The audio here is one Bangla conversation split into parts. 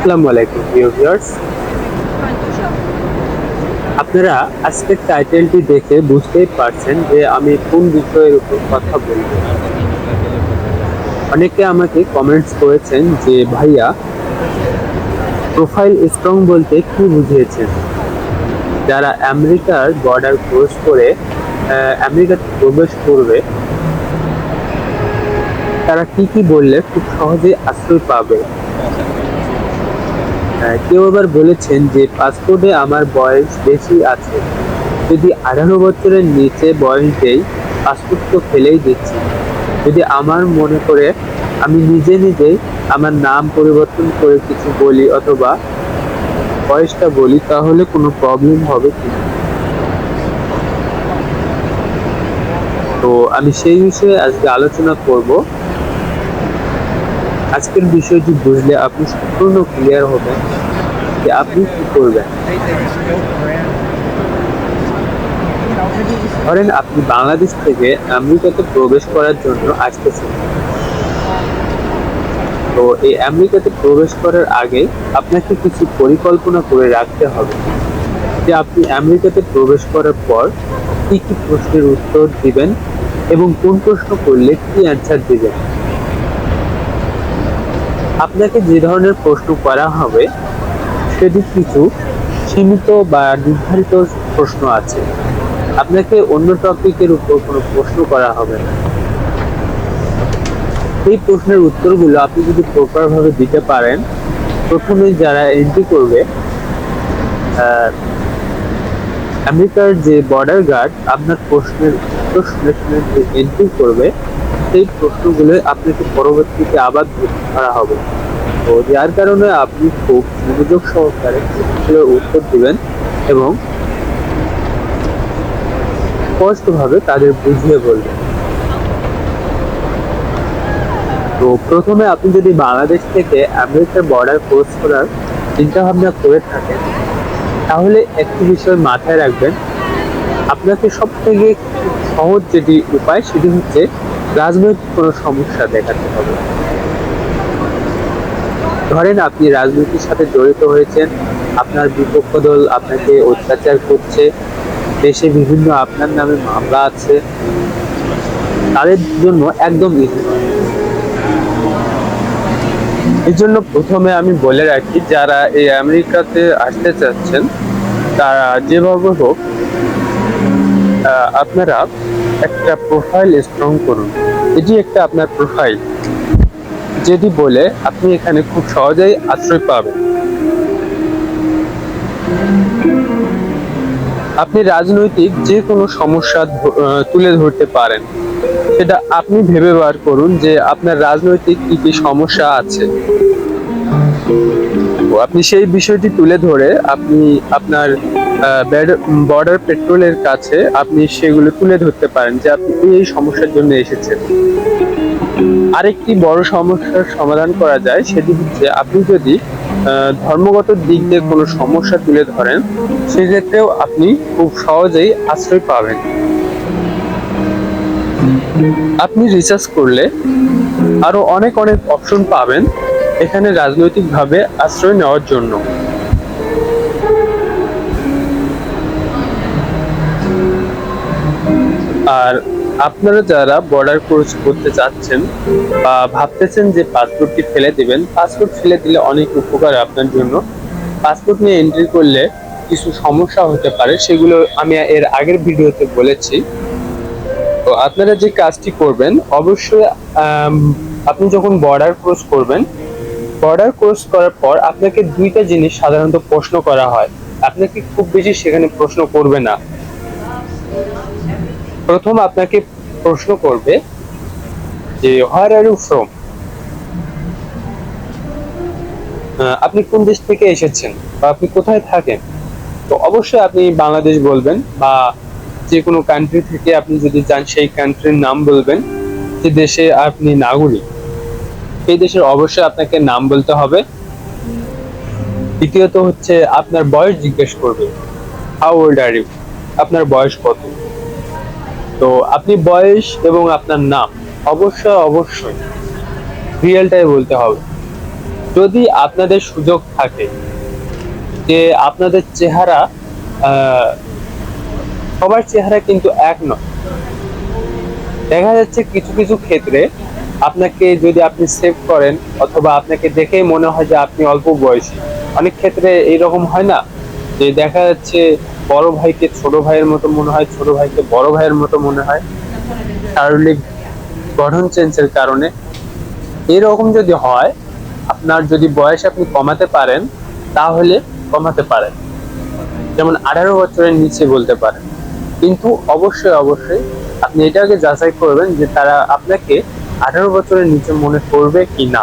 আসসালামু আলাইকুম আপনারা আজকের টাইটেলটি দেখে বুঝতেই পারছেন যে আমি কোন বিষয়ের উপর কথা বলব। অনেকে আমাকে কমেন্টস করেছেন যে, ভাইয়া প্রোফাইল স্ট্রং বলতে কি বুঝিয়েছেন? যারা আমেরিকার বর্ডার ক্রস করে আমেরিকাতে প্রবেশ করবে, তারা কি কি বললে খুব সহজে আশ্রয় পাবে? কেউ আবার বলেছেন যে পাসপোর্টে আমার বয়স বেশি আছে। যদি আঠারো বছরের নিচে বয়স দেই পাসপোর্ট তো ফেলেই দিচ্ছি। যদি আমার মনে করে আমি নিজে নিজেই আমার নাম পরিবর্তন করে কিছু বলি অথবা বয়সটা বলি, তাহলে কোনো প্রবলেম হবে কি তো আমি সেই বিষয়ে আজকে আলোচনা করব। আজকের বিষয়টি বুঝলে আপনি সম্পূর্ণ ক্লিয়ার হবেন যে আপনি কি করবেন। ধরেন আপনি বাংলাদেশ থেকে আমেরিকাতে প্রবেশ করার জন্য আসতেছেন। তো এই আমেরিকাতে প্রবেশ করার আগে আপনাকে কিছু পরিকল্পনা করে রাখতে হবে যে আপনি আমেরিকাতে প্রবেশ করার পর কি কি প্রশ্নের উত্তর দিবেন এবং কোন প্রশ্ন করলে কি অ্যান্সার দিবেন। আপনাকে যে ধরনের প্রশ্ন করা হবে, সেটি কিছু সীমিত বা নির্ধারিত প্রশ্ন আছে। আপনাকে অন্য টপিকের উপর কোনো প্রশ্ন করা হবে না। এই প্রশ্নের উত্তরগুলো আপনি যদি প্রপার ভাবে দিতে পারেন, প্রথমে যারা এন্ট্রি করবে আমেরিকার যে বর্ডার গার্ড আপনার প্রশ্নের উত্তর শুনে শুনে যে এন্ট্রি করবে, সেই প্রশ্নগুলো আপনাকে পরবর্তীতে আবার ধরা হবে। তো যার কারণে আপনি খুব মনোযোগ সহকারে প্রশ্নগুলোর উত্তর দিবেন এবং স্পষ্টভাবে তাদের বুঝিয়ে বলবেন। তো প্রথমে আপনি যদি বাংলাদেশ থেকে আমেরিকার বর্ডার ক্রস করার চিন্তা ভাবনা করে থাকেন তাহলে একটি বিষয় মাথায় রাখবেন। আপনাকে সব থেকে সহজ যেটি উপায় সেটি হচ্ছে রাজনৈতিক কোনো সমস্যা দেখাতে হবে। ধরেন আপনি রাজনীতির সাথে জড়িত হয়েছেন, আপনার বিপক্ষ দল আপনাকে অত্যাচার করছে, দেশে বিভিন্ন আপনার নামে মামলা আছে, তাদের জন্য একদম ইজি এই জন্য প্রথমে আমি বলে রাখি, যারা এই আমেরিকাতে আসতে চাচ্ছেন, তারা যেভাবে হোক আপনারা একটা প্রোফাইল স্ট্রং করুন। এটি একটা আপনার প্রোফাইল যেটি বলে আপনি এখানে খুব সহজেই আশ্রয় পাবেন। আপনি রাজনৈতিক যে কোনো সমস্যা তুলে ধরতে পারেন। সেটা আপনি ভেবে বার করুন যে আপনার রাজনৈতিক কি কি সমস্যা আছে। আপনি সেই বিষয়টি তুলে ধরে আপনি আপনার বর্ডার পেট্রোলের কাছে আপনি সেগুলো তুলে ধরতে পারেন যে আপনি এই সমস্যার জন্য এসেছেন। আরেকটি বড় সমস্যার সমাধান করা যায় সেটি হচ্ছে আপনি যদি ধর্মগত দিক দিয়ে কোনো সমস্যা তুলে ধরেন, সেক্ষেত্রেও আপনি খুব সহজেই আশ্রয় পাবেন। আপনি রিসার্চ করলে আরও অনেক অনেক অপশন পাবেন এখানে রাজনৈতিকভাবে আশ্রয় নেওয়ার জন্য। আর আপনারা যারা বর্ডার ক্রস করতে চাচ্ছেন বা ভাবতেছেন যে পাসপোর্টটি ফেলে দিবেন পাসপোর্ট ফেলে দিলে অনেক উপকার আপনার জন্য। পাসপোর্ট নিয়ে এন্ট্রি করলে কিছু সমস্যা হতে পারে, সেগুলো আমি এর আগের ভিডিওতে বলেছি। তো আপনারা যে কাজটি করবেন, অবশ্যই আপনি যখন বর্ডার ক্রস করবেন বর্ডার ক্রস করার পর আপনাকে দুইটা জিনিস সাধারণত প্রশ্ন করা হয়। আপনাকে খুব বেশি সেখানে প্রশ্ন করবে না। প্রথম আপনাকে প্রশ্ন করবে যে হোয়ার আর ইউ ফ্রম আপনি কোন দেশ থেকে এসেছেন বা আপনি কোথায় থাকেন? তো অবশ্যই আপনি বাংলাদেশ বলবেন বা যে কোনো কান্ট্রি থেকে আপনি যদি যান, সেই কান্ট্রির নাম বলবেন যে দেশে আপনি নাগরিক। সেই দেশের অবশ্যই আপনাকে নাম বলতে হবে। দ্বিতীয়ত হচ্ছে, আপনার বয়স জিজ্ঞেস করবে হাউ ওল্ড আর ইউ আপনার বয়স কত? তো আপনি বয়স এবং আপনার নাম। অবশ্যই অবশ্যই রিয়েলটাই বলতে হবে। যদি আপনাদের সুযোগ থাকে যে আপনাদের চেহারা সবার চেহারা কিন্তু এক নয়। দেখা যাচ্ছে কিছু কিছু ক্ষেত্রে আপনাকে যদি আপনি সেভ করেন অথবা আপনাকে দেখেই মনে হয় যে আপনি অল্প বয়সী। অনেক ক্ষেত্রে এইরকম হয় না যে দেখা যাচ্ছে বড় ভাইকে ছোট ভাইয়ের মতো মনে হয়, ছোট ভাইকে বড় ভাইয়ের মতো মনে হয়। শারীরিক গঠন চেঞ্জের কারণে। এরকম যদি হয়, আপনার যদি বয়স আপনি কমাতে পারেন, তাহলে কমাতে পারেন। যেমন আঠারো বছরের নিচে বলতে পারেন। কিন্তু অবশ্যই অবশ্যই আপনি এটাকে যাচাই করবেন যে তারা আপনাকে আঠারো বছরের নিচে মনে করবে কি না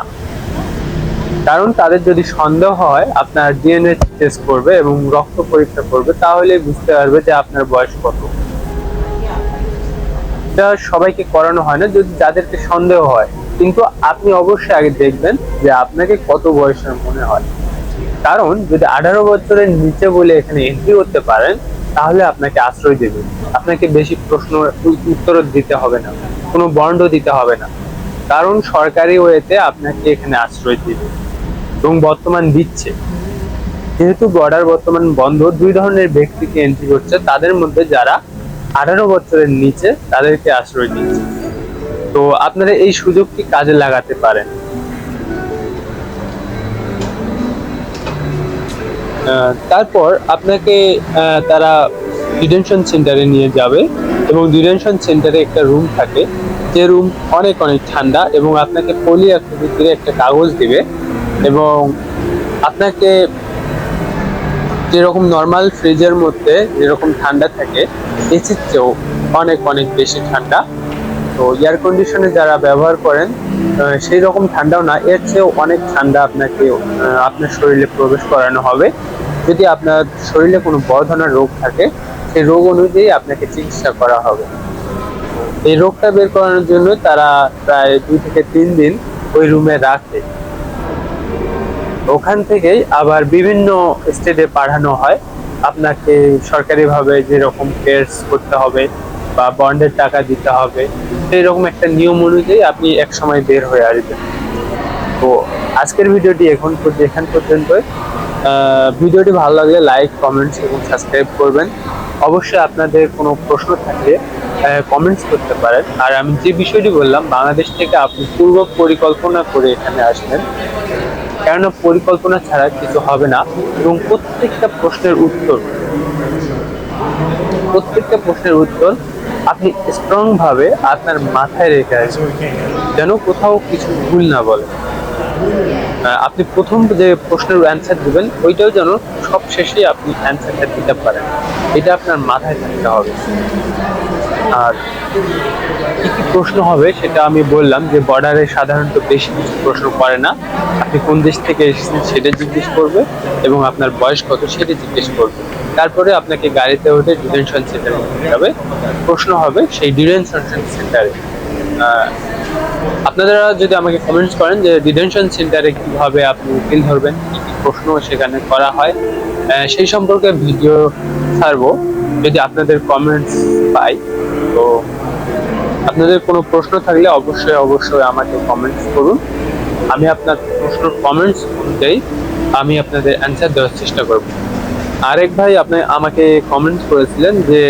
কারণ তাদের যদি সন্দেহ হয়, আপনার ডিএনএ টেস্ট করবে এবং রক্ত পরীক্ষা করবে তাহলে বুঝতে পারবে যে আপনার বয়স কত। সবাইকে করানো হয় না, যদি যাদেরকে সন্দেহ হয়। কিন্তু আপনি অবশ্যই আগে দেখবেন যে আপনাকে কত বয়সের মনে হয়। কারণ যদি আঠারো বছরের নিচে বলে এখানে এন্ট্রি করতে পারেন, তাহলে আপনাকে আশ্রয় দেবে। আপনাকে বেশি প্রশ্ন উত্তর দিতে হবে না, কোনো বন্ড দিতে হবে না। কারণ সরকারি ওয়েতে আপনাকে এখানে আশ্রয় দিবে। এবং বর্তমান দিচ্ছে। যেহেতু বর্ডার বর্তমান বন্ধ, দুই ধরনের ব্যক্তিকে এন্ট্রি করছে। তাদের মধ্যে যারা আঠারো বছরের নিচে, তাদেরকে আশ্রয় দিচ্ছে। তো আপনারা এই সুযোগটি কাজে লাগাতে পারেন? তারপর আপনাকে তারা ডিটেনশন সেন্টারে নিয়ে যাবে এবং ডিটেনশন সেন্টারে একটা রুম থাকে। যে রুম অনেক অনেক ঠান্ডা এবং আপনাকে পলি আকৃতির একটা কাগজ দিবে। এবং আপনাকে যেরকম নর্মাল ফ্রিজের মধ্যে যেরকম ঠান্ডা থাকে এসির চেয়েও অনেক অনেক বেশি ঠান্ডা। তো এয়ার কন্ডিশনে যারা ব্যবহার করেন সেই রকম ঠান্ডাও না, এর চেয়েও অনেক ঠান্ডা আপনাকে আপনার শরীরে প্রবেশ করানো হবে। যদি আপনার শরীরে কোনো বড় ধরনের রোগ থাকে, সেই রোগ অনুযায়ী আপনাকে চিকিৎসা করা হবে। এই রোগটা বের করানোর জন্য তারা প্রায় দুই থেকে তিন দিন ওই রুমে রাখে। ওখান থেকেই আবার বিভিন্ন স্টেটে পাঠানো হয়। আপনাকে সরকারিভাবে যেরকম কেয়ার্স করতে হবে বা বন্ডের টাকা দিতে হবে সেই রকম একটা নিয়ম অনুযায়ী আপনি এক সময় বের হয়ে আসবেন। তো আজকের ভিডিওটি এখন পর্য- এখান পর্যন্ত ভিডিওটি ভালো লাগলে লাইক কমেন্টস এবং সাবস্ক্রাইব করবেন। অবশ্যই আপনাদের কোনো প্রশ্ন থাকলে কমেন্টস করতে পারেন। আর আমি যে বিষয়টি বললাম, বাংলাদেশ থেকে আপনি পূর্ব পরিকল্পনা করে এখানে আসবেন। কেননা পরিকল্পনা ছাড়া কিছু হবে না? এবং প্রত্যেকটা প্রশ্নের উত্তর, প্রত্যেকটা প্রশ্নের উত্তর আপনি স্ট্রং ভাবে আপনার মাথায় রেখে আসবেন, যেন কোথাও কিছু ভুল না বলে। আপনি প্রথম যে প্রশ্নের অ্যান্সার দিবেন, ওইটাও যেন সব শেষে আপনি অ্যান্সারটা দিতে পারেন। এটা আপনার মাথায় থাকতে হবে। আর কি প্রশ্ন হবে সেটা আমি বললাম যে বর্ডারে সাধারণত বেশি কিছু প্রশ্ন করে না। আপনি কোন দেশ থেকে এসেছেন সেটা জিজ্ঞেস করবে এবং আপনার বয়স কত সেটা জিজ্ঞেস করবে। তারপরে আপনাকে গাড়িতে উঠে ডিটেনশন সেন্টারে যাবে। প্রশ্ন হবে সেই ডিটেনশন সেন্টারে আপনারা যদি আমাকে কমেন্টস করেন যে ডিটেনশন সেন্টারে কীভাবে আপনি উকিল ধরবেন, কি কি প্রশ্ন সেখানে করা হয় সেই সম্পর্কে ভিডিও ছাড়বো। যদি আপনাদের কমেন্টস পাই তো আপনাদের কোনো প্রশ্ন থাকলে অবশ্যই অবশ্যই আমাকে কমেন্টস করুন। আমি আপনার প্রশ্নের কমেন্টস অনুযায়ী আমি আপনাদের অ্যান্সার দেওয়ার চেষ্টা করব। আরেক ভাই আপনি আমাকে কমেন্টস করেছিলেন যে,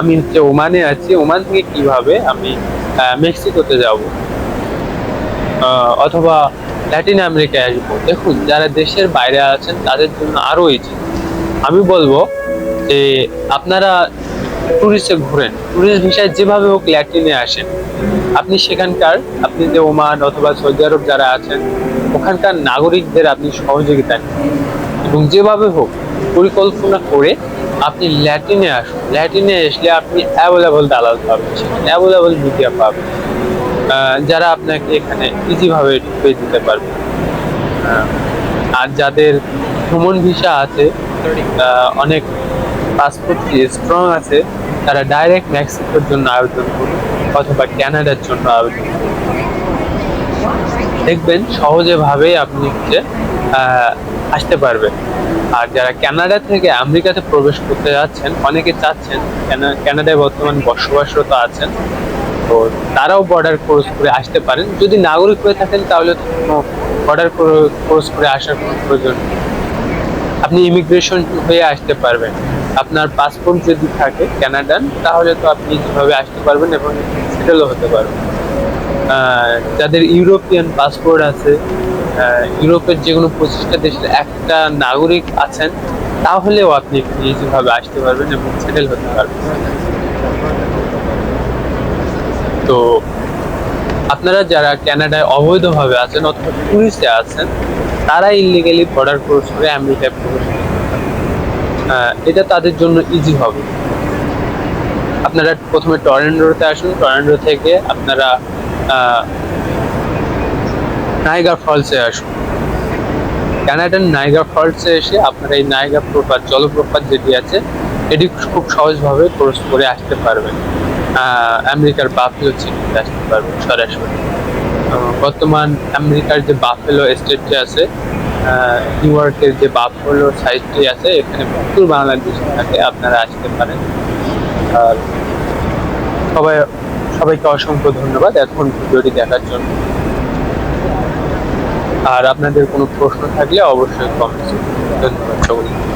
আমি হচ্ছে ওমানে আছি, ওমান থেকে কীভাবে আমি মেক্সিকোতে যাব? অথবা ল্যাটিন আমেরিকায় আসব? দেখুন, যারা দেশের বাইরে আছেন তাদের জন্য আরও ইজি আমি বলব যে, আপনারা ট্যুরিস্টে ঘুরেন। ট্যুরিস্ট ভিসায় যেভাবে হোক ল্যাটিনে আসেন। আপনি সেখানকার, আপনি যে ওমান অথবা সৌদি আরব যারা আছেন, ওখানকার নাগরিকদের আপনি সহযোগিতা নিন। এবং যেভাবে হোক পরিকল্পনা করে আপনি ল্যাটিনে আসুন। ল্যাটিনে আসলে আপনি অ্যাভেলেবল দালাল পাবেন, সেখানে অ্যাভেলেবল মিডিয়া পাবেন। যারা আপনাকে এখানে ইজিভাবে ঢুকে দিতে পারবে। আর যাদের ভ্রমণ ভিসা আছে অনেক পাসপোর্ট স্ট্রং আছে, তারা ডাইরেক্ট মেক্সিকোর জন্য আবেদন করুন অথবা ক্যানাডার জন্য আবেদন করুন। দেখবেন সহজে ভাবে আপনি হচ্ছে আসতে পারবেন। আর যারা কানাডা থেকে আমেরিকাতে প্রবেশ করতে যাচ্ছেন, অনেকে চাচ্ছেন কানাডায় বর্তমান বসবাসরত আছেন, তো তারাও বর্ডার ক্রস করে আসতে পারেন। যদি নাগরিক হয়ে থাকেন, তাহলে তো কোনো বর্ডার ক্রস করে আসার কোনো প্রয়োজন নেই। আপনি ইমিগ্রেশন হয়ে আসতে পারবেন। আপনার পাসপোর্ট যদি থাকে কানাডান তাহলে তো আপনি যেভাবে আসতে পারবেন এবং সেটেলও হতে পারবেন। যাদের ইউরোপিয়ান পাসপোর্ট আছে ইউরোপের যে কোনো পঁচিশটা দেশের একটা নাগরিক আছেন, তাহলেও আপনি ইজিভাবে আসতে পারবেন এবং সেটেল হতে পারবেন। তো আপনারা যারা কানাডায় অবৈধভাবে আছেন অথবা টুরিস্টে আছেন, তারা ইলিগালি বর্ডার ক্রস করে আমেরিকায় প্রবেশ এটা তাদের জন্য ইজি হবে। আপনারা প্রথমে টরেন্ডোতে আসুন, টরেন্ডো থেকে আপনারা নাইগা ফলসে আসুন। কানাডার নাইগা ফলসে এসে আপনারা এই নাইগা প্রপাত জলপ্রপাত যেটি আছে, এটি খুব সহজভাবে ক্রস করে আসতে পারবেন। আমেরিকার বাফেলো সিটিতে আসতে পারবেন সরাসরি। বর্তমান আমেরিকার যে বাফেলো স্টেটটি আছে নিউ ইয়র্কের যে বাফলো সাইটটি আছে, এখানে প্রচুর বাংলাদেশ থাকে, আপনারা আসতে পারেন। আর সবাই, সবাইকে অসংখ্য ধন্যবাদ এখন ভিডিওটি দেখার জন্য। আর আপনাদের কোনো প্রশ্ন থাকলে অবশ্যই কমেন্টস ধন্যবাদ সকলকে